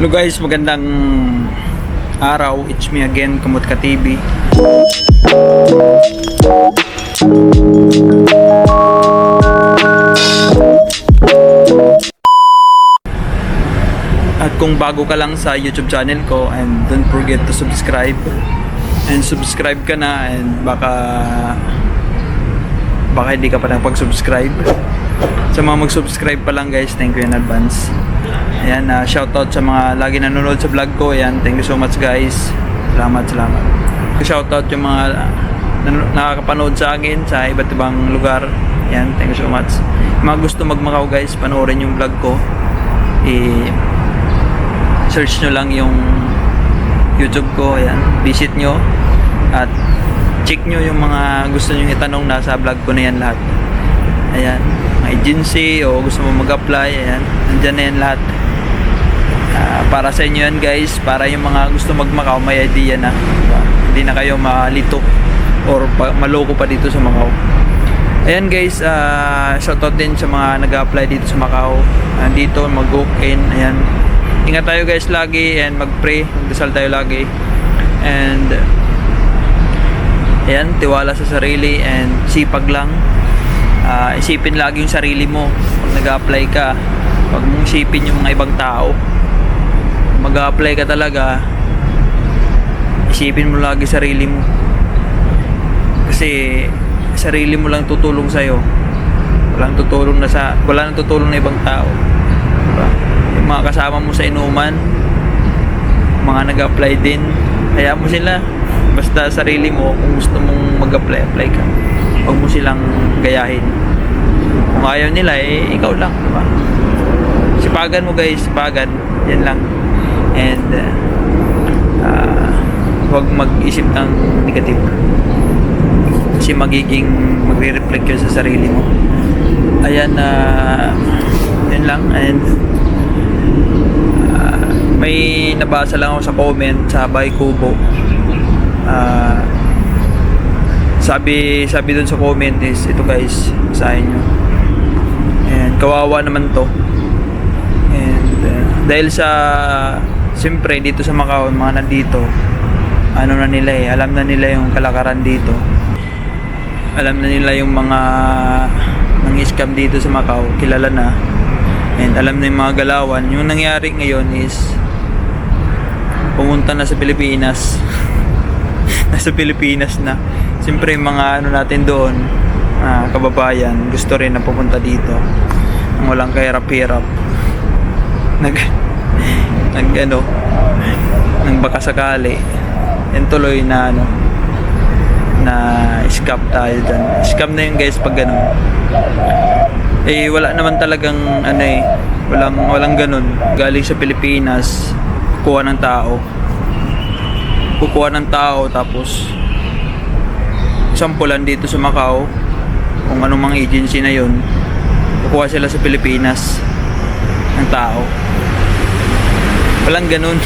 Hello guys, magandang araw. It's me again, Kamot Ka TV. At kung bago ka lang sa YouTube channel ko and don't forget to subscribe and subscribe ka na and baka baka hindi ka pa nakapag-subscribe. Sa mga mag-subscribe pa lang guys, thank you in advance. Ayan, uh, shoutout sa mga lagi nanonood sa vlog ko. Ayan, thank you so much guys. Salamat, salamat. Shoutout yung mga nan- nakakapanood sa akin sa iba't ibang lugar. Ayan, thank you so much. Mga gusto magmakaw guys, panoorin yung vlog ko. I search nyo lang yung YouTube ko. Ayan, visit nyo. At check nyo yung mga gusto nyo itanong nasa vlog ko na yan lahat. Ayan, mga agency o gusto mo mag-apply, ayan, nandyan na yan lahat. Ah, para sa inyo yan guys, para yung mga gusto magmakaw, may idea na. Hindi na kayo malito or maloko pa dito sa Macau. Ayan guys, uh, shoutout din sa mga nag-apply dito sa Macau. Nandito, mag-walk in, ayan. Ingat tayo guys lagi and mag-pray, magdasal tayo lagi. And ayan, tiwala sa sarili and sipag lang. Ah, isipin lagi yung sarili mo pag nag-apply ka. Huwag mong isipin yung mga ibang tao. Mag-apply ka talaga, isipin mo lagi sarili mo. Kasi sarili mo lang tutulong sa'yo. Walang tutulong na sa, wala nang tutulong na ibang tao. Diba? Yung mga kasama mo sa inuman, mga nag-apply din, kaya mo sila. Basta sarili mo, kung gusto mong mag-apply, apply ka. Huwag mo silang gayahin. Kung ayaw nila, eh, ikaw lang, diba? Sipagan mo guys, sipagan. Yan lang. And, uh, uh, huwag mag-isip ng negative. Kasi magiging, magre-reflect yun sa sarili mo. Ayan, uh, yun lang. And, uh, may nabasa lang ako sa comment sa Bay Kubo. Ah, sabi sabi dun sa comment is ito guys sa inyo and kawawa naman to and uh, dahil sa siyempre dito sa Macau mga nandito ano na nila eh alam na nila yung kalakaran dito alam na nila yung mga nang scam dito sa Macau kilala na and alam na yung mga galawan yung nangyari ngayon is pumunta na sa Pilipinas nasa Pilipinas na. Siyempre mga ano natin doon, ah, kababayan, gusto rin na pupunta dito. Ang walang kahirap-hirap. Nag, nag ano, nang baka sakali. Yan tuloy na ano, na scam tayo dyan. Scam na yun guys pag ganun. Eh wala naman talagang ano eh, walang, walang ganun. Galing sa Pilipinas, kuha ng tao kukuha ng tao tapos sampulan dito sa Macau kung anong mga agency na yon kukuha sila sa Pilipinas ng tao walang ganun.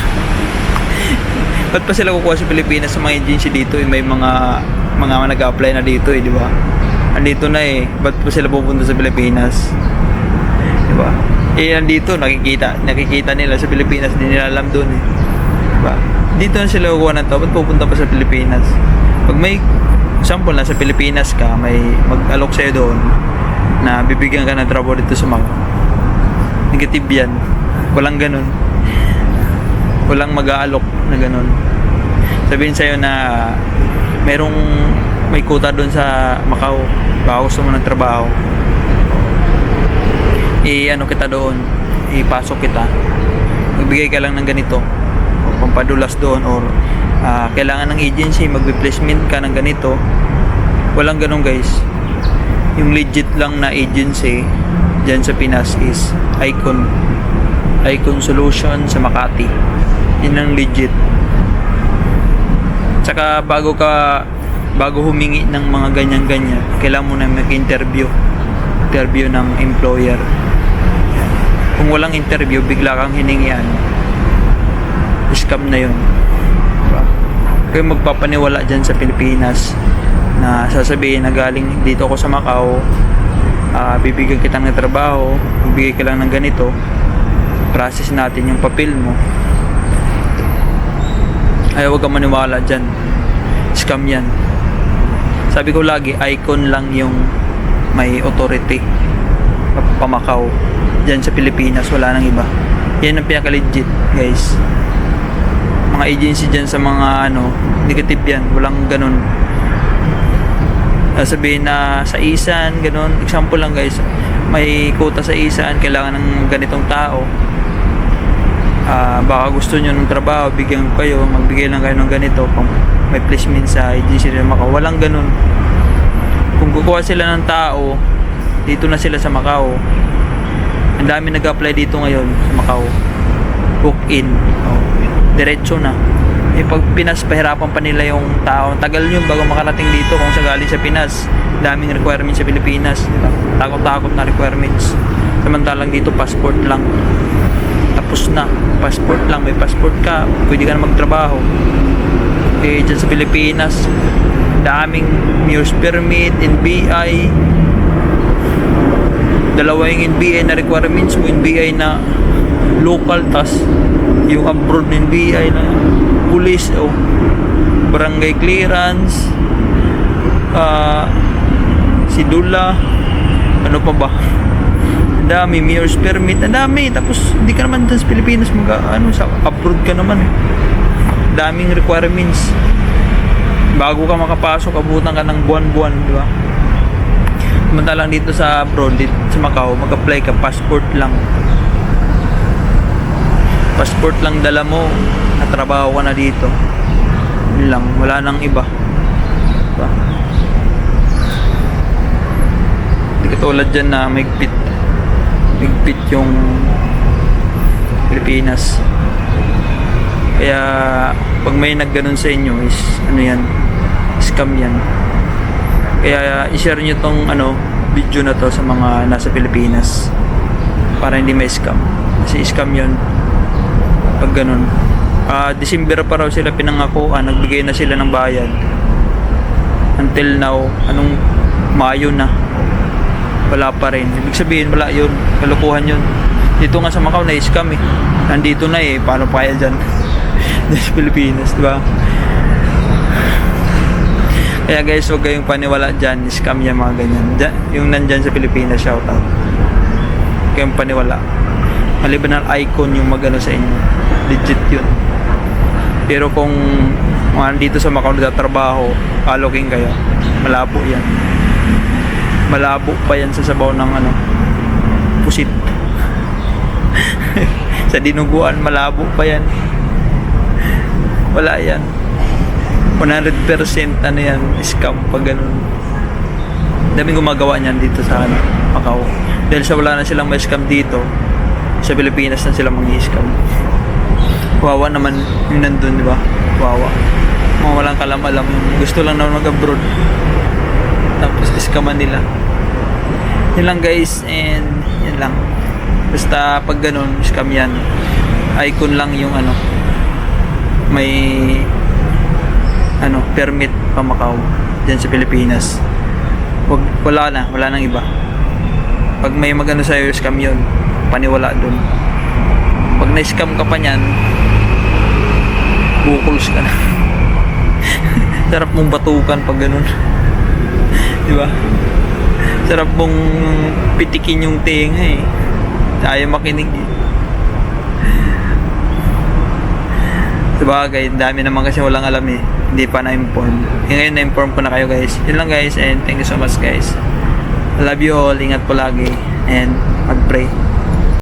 Ba't pa sila kukuha sa Pilipinas sa mga agency dito? Eh, may mga mga nag-apply na dito eh di ba? Andito na eh. Ba't pa sila pupunta sa Pilipinas? Di ba? Eh nandito nakikita nakikita nila sa Pilipinas. Hindi nila alam doon eh. Di ba? Dito na sila kukuha ng tao, ba't pupunta pa sa Pilipinas? Pag may example na sa Pilipinas ka, may mag-alok sa'yo doon na bibigyan ka ng trabaho dito sa mga. Negative yan. Walang ganun. Walang mag-aalok na ganun. Sabihin sa'yo na merong may kuta doon sa Macau. Baka gusto mo ng trabaho. I-ano kita doon. Ipasok kita. Magbigay ka lang ng ganito o pampadulas doon or ah, kailangan ng agency mag-replacement ka ng ganito walang ganun guys yung legit lang na agency dyan sa Pinas is Icon Icon Solution sa Makati. Yun ang legit. Tsaka bago ka bago humingi ng mga ganyan-ganyan kailangan mo na mag-interview. Interview ng employer. Kung walang interview bigla kang hiningian scam na yun. Diba? Kaya magpapaniwala dyan sa Pilipinas na sasabihin na galing dito ako sa Macau, ah, bibigyan kita ng trabaho, bibigyan ka lang ng ganito, process natin yung papel mo, Ay, huwag kang maniwala dyan. Scam yan. Sabi ko lagi, icon lang yung may authority. Pamakaw. Dyan sa Pilipinas, wala nang iba. Yan ang pinaka-legit, guys. Mga agency dyan sa mga ano, negative yan. Walang ganun. Uh, sabihin na sa isan, ganun. Example lang guys, may quota sa isan, kailangan ng ganitong tao. Ah, baka gusto nyo ng trabaho, bigyan kayo, magbigay lang kayo ng ganito. Kung may placement sa agency na Macau, walang ganun. Kung kukuha sila ng tao, dito na sila sa Macau. Ang dami nag-apply dito ngayon sa Macau. Book in. Oh, diretso na. Eh pag Pinas, pahirapan pa nila yung tao. Tagal yun bago makarating dito kung sa galing sa Pinas. Daming requirements sa Pilipinas. Takot-takot na requirements. Samantalang dito, passport lang. Tapos na. Passport lang. May passport ka. Pwede ka na magtrabaho. Eh, dyan sa Pilipinas, daming news permit, NBI, dalawa yung NBI na requirements mo, NBI na local, tas yung abroad na NBI na police o barangay clearance, ah, sidula, ano pa ba? Ang dami, mayor's permit, ang dami. Tapos, hindi ka naman dyan sa Pilipinas, mag, ano, sa abroad ka naman. Daming requirements. Bago ka makapasok, abutan ka ng buwan-buwan, di ba? Samantalang dito sa abroad, dito sa Macau, mag-apply ka, passport lang. Passport lang dala mo, natrabaho ka na dito. Yun lang, wala nang iba. Diba? Hindi katulad dyan na migpit. Migpit yung Pilipinas. Kaya, pag may nagganon sa inyo is, ano yan, scam yan. Kaya i-share nyo tong ano, video na to sa mga nasa Pilipinas para hindi may scam. Kasi scam yun pag ganun. Ah, December pa raw sila pinangakuan, nagbigay na sila ng bayad. Until now, anong Mayo na. Wala pa rin. Ibig sabihin, wala yun. Kalukuhan yun. Dito nga sa Macau, na-scam eh. Nandito na eh. Paano pa kaya dyan? Sa Pilipinas, di ba? Kaya guys, huwag kayong paniwala dyan. Scam yan mga ganyan. Dyan, yung nandyan sa Pilipinas, shoutout. Huwag kayong paniwala. Maliban ng icon yung magano sa inyo. Legit yun. Pero kung mga dito sa Macau nagtatrabaho, aloking kayo. Malabo yan. Malabo pa yan sa sabaw ng ano, pusit. sa dinuguan, malabo pa yan. Wala yan. 100% ano yan, scam pag ganun. Daming gumagawa niyan dito sa ano, Macau. Dahil sa wala na silang may scam dito, sa Pilipinas na sila mag-scam. Wawa naman yung nandun, di ba? Wawa. Mga walang kalam-alam. Gusto lang naman mag-abroad. Tapos iskaman nila. Yun lang guys, and yun lang. Basta pag ganun, scam yan. Icon lang yung ano, may ano, permit pa Macau dyan sa Pilipinas. Wag, wala na, wala nang iba. Pag may magano sa'yo, scam yun. Paniwala dun. Pag na-scam ka pa niyan, bukuls ka na. Sarap mong batukan pag ganun. Di ba? Sarap mong pitikin yung tenga eh. Ayaw makinig eh. Sabagay, dami naman kasi walang alam eh. Hindi pa na-inform. Ngayon na-inform ko na kayo guys. Yun lang guys and thank you so much guys. I love you all. Ingat po lagi and mag-pray.